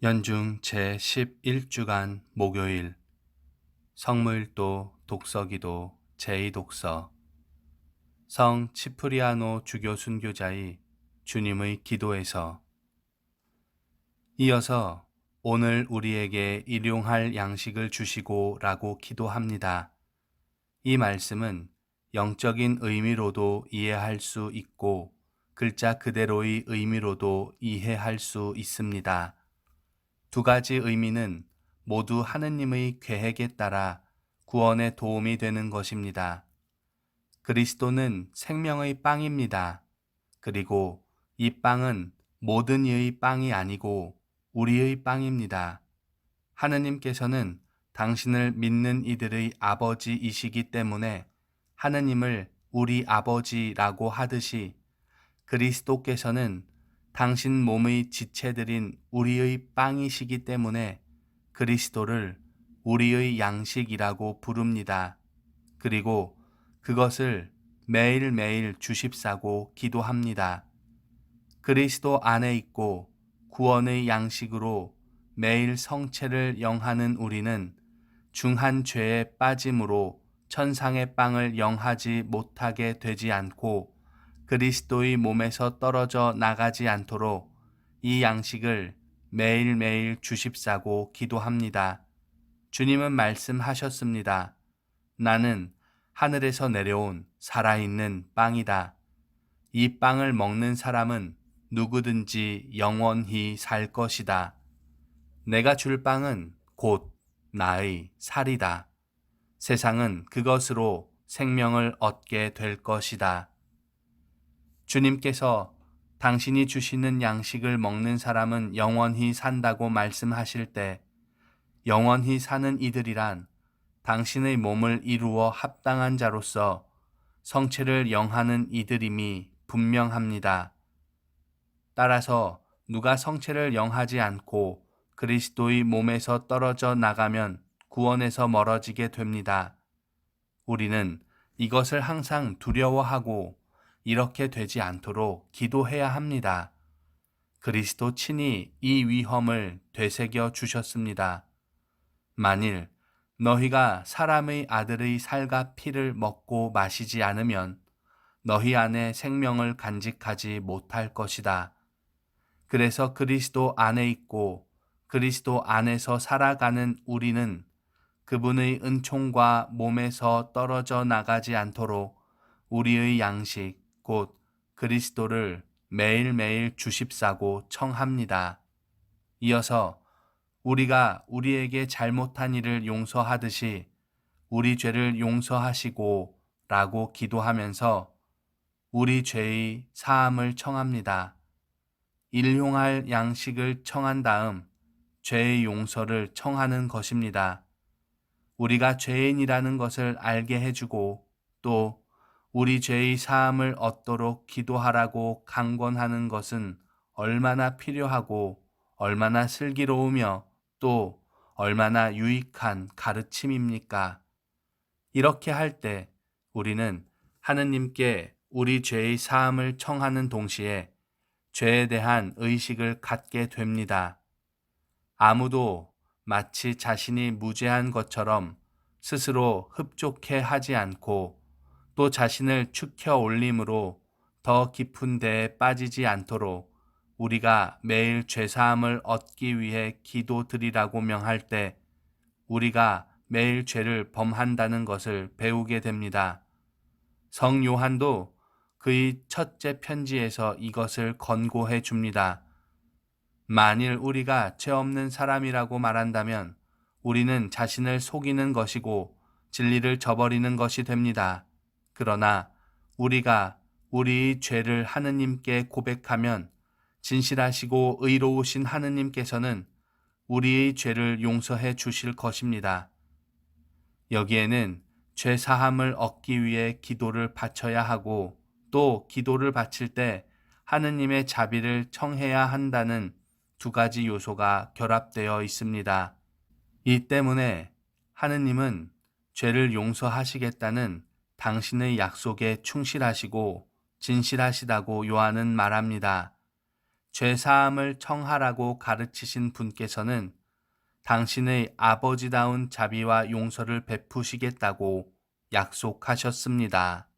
연중 제11주간 목요일 성물도 독서기도 제2독서 성 치프리아노 주교 순교자의 주님의 기도에서 이어서 오늘 우리에게 일용할 양식을 주시고 라고 기도합니다. 이 말씀은 영적인 의미로도 이해할 수 있고 글자 그대로의 의미로도 이해할 수 있습니다. 두 가지 의미는 모두 하느님의 계획에 따라 구원에 도움이 되는 것입니다. 그리스도는 생명의 빵입니다. 그리고 이 빵은 모든 이의 빵이 아니고 우리의 빵입니다. 하느님께서는 당신을 믿는 이들의 아버지이시기 때문에 하느님을 우리 아버지라고 하듯이 그리스도께서는 당신 몸의 지체들인 우리의 빵이시기 때문에 그리스도를 우리의 양식이라고 부릅니다. 그리고 그것을 매일매일 주십사고 기도합니다. 그리스도 안에 있고 구원의 양식으로 매일 성체를 영하는 우리는 중한 죄에 빠짐으로 천상의 빵을 영하지 못하게 되지 않고 그리스도의 몸에서 떨어져 나가지 않도록 이 양식을 매일매일 주십사고 기도합니다. 주님은 말씀하셨습니다. 나는 하늘에서 내려온 살아있는 빵이다. 이 빵을 먹는 사람은 누구든지 영원히 살 것이다. 내가 줄 빵은 곧 나의 살이다. 세상은 그것으로 생명을 얻게 될 것이다. 주님께서 당신이 주시는 양식을 먹는 사람은 영원히 산다고 말씀하실 때 영원히 사는 이들이란 당신의 몸을 이루어 합당한 자로서 성체를 영하는 이들임이 분명합니다. 따라서 누가 성체를 영하지 않고 그리스도의 몸에서 떨어져 나가면 구원에서 멀어지게 됩니다. 우리는 이것을 항상 두려워하고 이렇게 되지 않도록 기도해야 합니다. 그리스도 친히 이 위험을 되새겨 주셨습니다. 만일 너희가 사람의 아들의 살과 피를 먹고 마시지 않으면 너희 안에 생명을 간직하지 못할 것이다. 그래서 그리스도 안에 있고 그리스도 안에서 살아가는 우리는 그분의 은총과 몸에서 떨어져 나가지 않도록 우리의 양식, 곧 그리스도를 매일매일 주십사고 청합니다. 이어서 우리가 우리에게 잘못한 일을 용서하듯이 우리 죄를 용서하시고 라고 기도하면서 우리 죄의 사함을 청합니다. 일용할 양식을 청한 다음 죄의 용서를 청하는 것입니다. 우리가 죄인이라는 것을 알게 해주고 또 우리 죄의 사함을 얻도록 기도하라고 강권하는 것은 얼마나 필요하고 얼마나 슬기로우며 또 얼마나 유익한 가르침입니까? 이렇게 할 때 우리는 하느님께 우리 죄의 사함을 청하는 동시에 죄에 대한 의식을 갖게 됩니다. 아무도 마치 자신이 무죄한 것처럼 스스로 흡족해 하지 않고 또 자신을 축혀 올림으로 더 깊은 데에 빠지지 않도록 우리가 매일 죄사함을 얻기 위해 기도드리라고 명할 때 우리가 매일 죄를 범한다는 것을 배우게 됩니다. 성 요한도 그의 첫째 편지에서 이것을 권고해 줍니다. 만일 우리가 죄 없는 사람이라고 말한다면 우리는 자신을 속이는 것이고 진리를 저버리는 것이 됩니다. 그러나 우리가 우리의 죄를 하느님께 고백하면 진실하시고 의로우신 하느님께서는 우리의 죄를 용서해 주실 것입니다. 여기에는 죄 사함을 얻기 위해 기도를 바쳐야 하고 또 기도를 바칠 때 하느님의 자비를 청해야 한다는 두 가지 요소가 결합되어 있습니다. 이 때문에 하느님은 죄를 용서하시겠다는 당신의 약속에 충실하시고 진실하시다고 요한은 말합니다. 죄사함을 청하라고 가르치신 분께서는 당신의 아버지다운 자비와 용서를 베푸시겠다고 약속하셨습니다.